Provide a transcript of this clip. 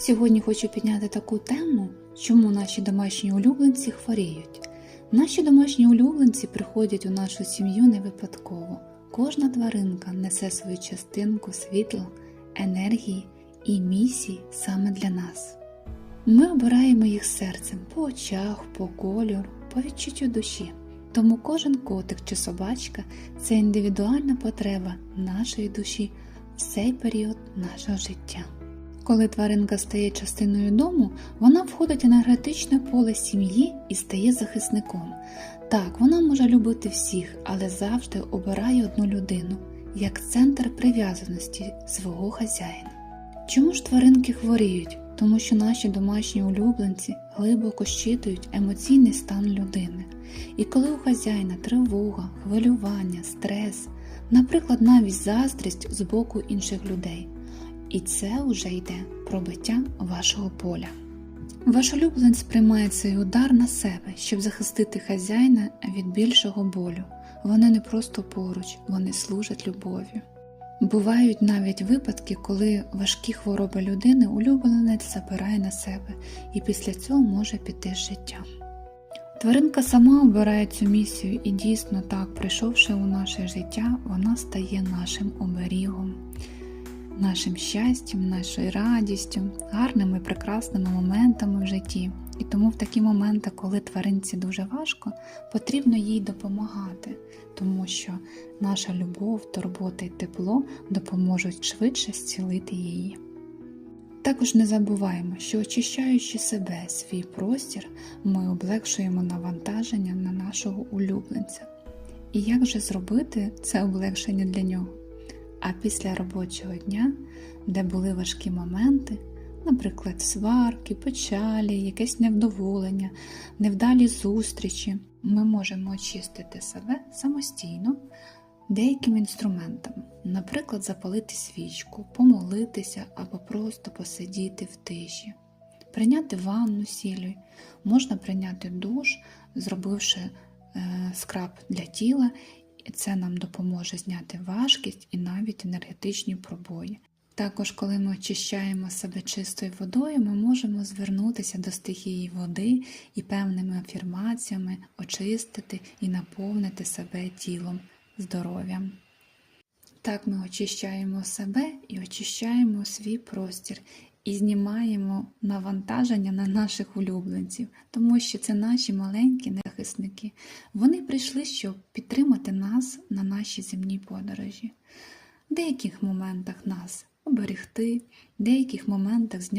Сьогодні хочу підняти таку тему, чому наші домашні улюбленці хворіють. Наші домашні улюбленці приходять у нашу сім'ю не випадково. Кожна тваринка несе свою частинку світла, енергії і місії саме для нас. Ми обираємо їх серцем по очах, по кольору, по відчуттю душі. Тому кожен котик чи собачка це індивідуальна потреба нашої душі в цей період нашого життя. Коли тваринка стає частиною дому, вона входить в енергетичне поле сім'ї і стає захисником. Так, вона може любити всіх, але завжди обирає одну людину як центр прив'язаності свого хазяїна. Чому ж тваринки хворіють? Тому що наші домашні улюбленці глибоко щитують емоційний стан людини. І коли у хазяїна тривога, хвилювання, стрес, наприклад, навіть заздрість з боку інших людей, і це вже йде пробиття вашого поля. Ваш улюбленець приймає цей удар на себе, щоб захистити хазяїна від більшого болю. Вони не просто поруч, вони служать любов'ю. Бувають навіть випадки, коли важкі хвороби людини улюбленець забирає на себе і після цього може піти з життя. Тваринка сама обирає цю місію і дійсно так, прийшовши у наше життя, вона стає нашим оберігом, нашим щастям, нашою радістю, гарними прекрасними моментами в житті. І тому в такі моменти, коли тваринці дуже важко, потрібно їй допомагати, тому що наша любов, турбота і тепло допоможуть швидше зцілити її. Також не забуваємо, що очищаючи себе, свій простір, ми облегшуємо навантаження на нашого улюбленця. І як же зробити це облегшення для нього? А після робочого дня, де були важкі моменти, наприклад, сварки, печалі, якесь невдоволення, невдалі зустрічі, ми можемо очистити себе самостійно деякими інструментами, наприклад, запалити свічку, помолитися або просто посидіти в тиші, прийняти ванну сіллю, можна прийняти душ, зробивши е, скраб для тіла, це нам допоможе зняти важкість і навіть енергетичні пробої. Також, коли ми очищаємо себе чистою водою, ми можемо звернутися до стихії води і певними афірмаціями очистити і наповнити себе тілом, здоров'ям. Так ми очищаємо себе і очищаємо свій простір і знімаємо навантаження на наших улюбленців, тому що це наші маленькі нехисники. Вони прийшли, щоб підтримати нас на нашій земній подорожі. В деяких моментах нас оберегти, в деяких моментах зняти.